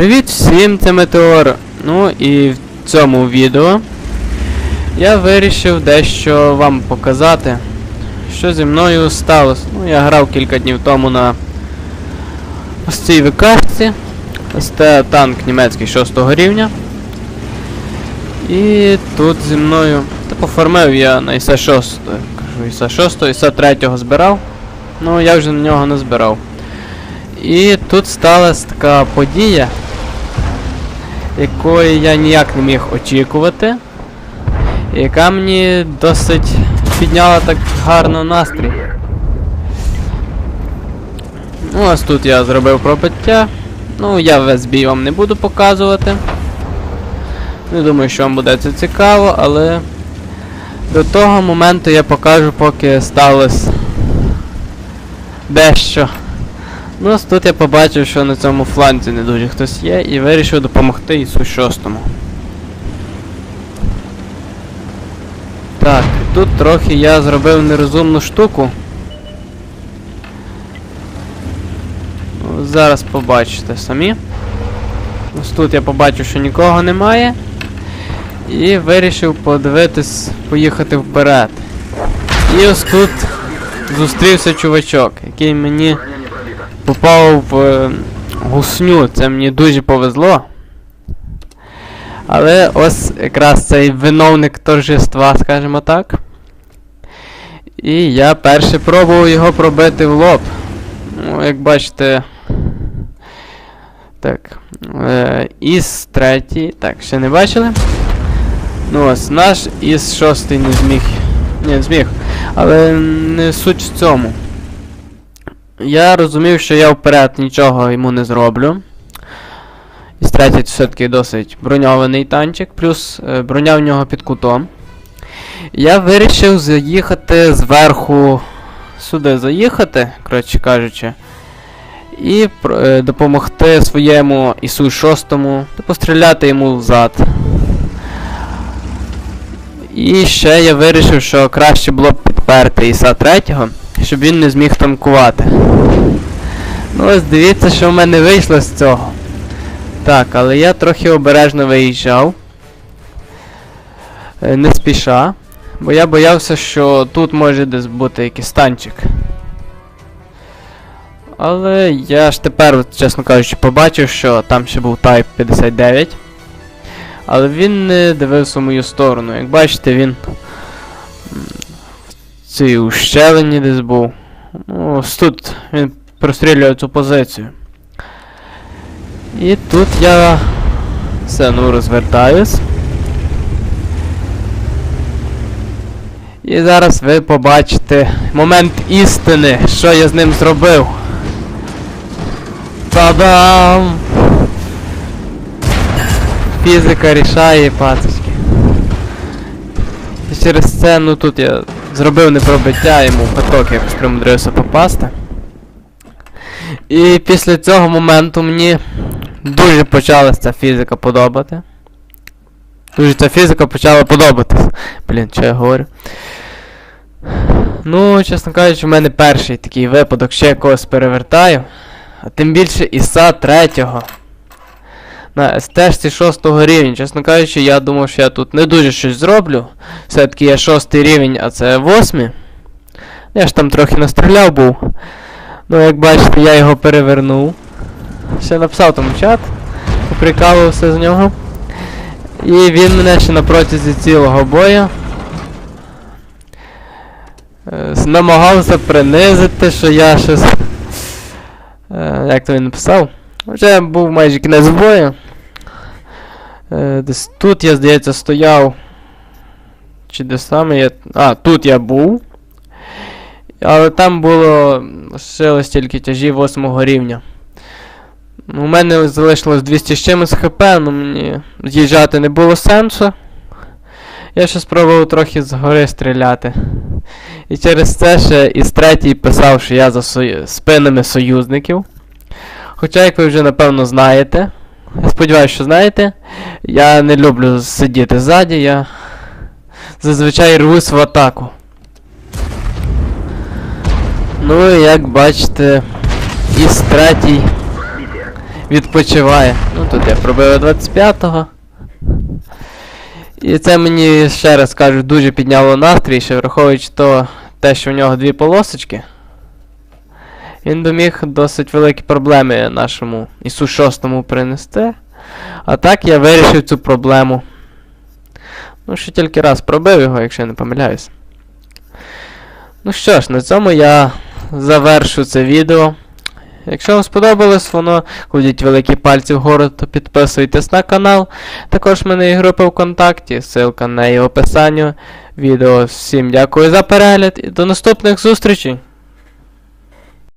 Привіт всім, це Метеор. Ну і в цьому відео я вирішив дещо вам показати, що зі мною сталося. Ну, я грав кілька днів тому на ось цій викашці. Ось це танк німецький 6 рівня. І тут зі мною. Та поформив я на ІС 6. Кажу, ІС 6, ІС 3 збирав. Ну я вже на нього не збирав. І тут сталася така подія, якої я ніяк не міг очікувати, яка мені досить підняла так гарно настрій. Ну, ось тут я зробив пробиття. Ну, я весь бій вам не буду показувати. Не думаю, що вам буде це цікаво, але до того моменту я покажу, поки сталося дещо. Ну, тут я побачив, що на цьому фланзі не дуже хтось є, і вирішив допомогти Ісу шостому. Так, тут трохи я зробив нерозумну штуку. Ну, зараз побачите самі. Ось тут я побачив, що нікого немає. І вирішив подивитись, поїхати вперед. І ось тут зустрівся чувачок, який мені попав в е, гусню. Це мені дуже повезло. Але ось якраз цей виновник торжества, скажімо так. І я перше пробував його пробити в лоб. Ну, як бачите. Так. Е, із третій. Так, ще не бачили. Ну ось, наш із шостий не зміг. Не зміг. Але не суть в цьому. Я розумів, що я вперед нічого йому не зроблю. Із третій все-таки досить броньований танчик, плюс е, броня в нього під кутом. Я вирішив заїхати зверху сюди заїхати, коротше кажучи, і е, допомогти своєму Ісу 6 та постріляти йому взад. І ще я вирішив, що краще було б підперти Іса 3, щоб він не зміг танкувати. Ну ось дивіться, що в мене вийшло з цього. Так, але я трохи обережно виїжджав. Е, Не спіша. Бо я боявся, що тут може десь бути якийсь танчик. Але я ж тепер, чесно кажучи, побачив, що там ще був Type 59. Але він не дивився в мою сторону. Як бачите, він в цій ущелині десь був. Ну, ось тут він прострілює цю позицію. І тут я все, ну, розвертаюсь. І зараз ви побачите момент істини, що я з ним зробив. Та-дам! Фізика рішає, пацочки. І через це, ну тут я зробив непробиття, йому в каток якось примудрився попасти. І після цього моменту мені дуже почалася ця фізика подобати. Дуже ця фізика почала подобатись. Блін, що я говорю. Ну, чесно кажучи, в мене перший такий випадок, ще якогось перевертаю. А тим більше Іса третього. На СТ 6 рівня. Чесно кажучи, я думав, що я тут не дуже щось зроблю. Все-таки я 6 рівень, а це 8. Я ж там трохи настріляв був. Ну, як бачите, я його перевернув. Ще написав там чат. Поприкалувався з нього. І він мене ще на протязі цілого бою. е, Намагався принизити, що я щось. Е, як то він написав? Вже був майже кінець бою. Е, десь тут я, здається, стояв. Чи де саме я. А, тут я був. Але там було лишилось тільки тяжі 8 рівня. У мене залишилось 200 з чимось хп, але мені з'їжджати не було сенсу. Я ще спробував трохи згори стріляти. І через це ще із третій писав, що я за сою... спинами союзників. Хоча, як ви вже напевно знаєте, я сподіваюся, що знаєте, я не люблю сидіти ззаді, я зазвичай рвусь в атаку. Ну і як бачите, із третій відпочиває. Ну, тут я пробив 25-го. І це мені ще раз кажу, дуже підняло настрій, ще враховуючи то, те, що в нього дві полосочки. Він би міг досить великі проблеми нашому Ісу 6 принести. А так я вирішив цю проблему. Ну, ще тільки раз пробив його, якщо я не помиляюсь. Ну що ж, на цьому я завершу це відео. Якщо вам сподобалось воно, кладіть великі пальці вгору та підписуйтесь на канал. Також в мене є група ВКонтакті, ссылка на її описанню. відео. Всім дякую за перегляд і до наступних зустрічей!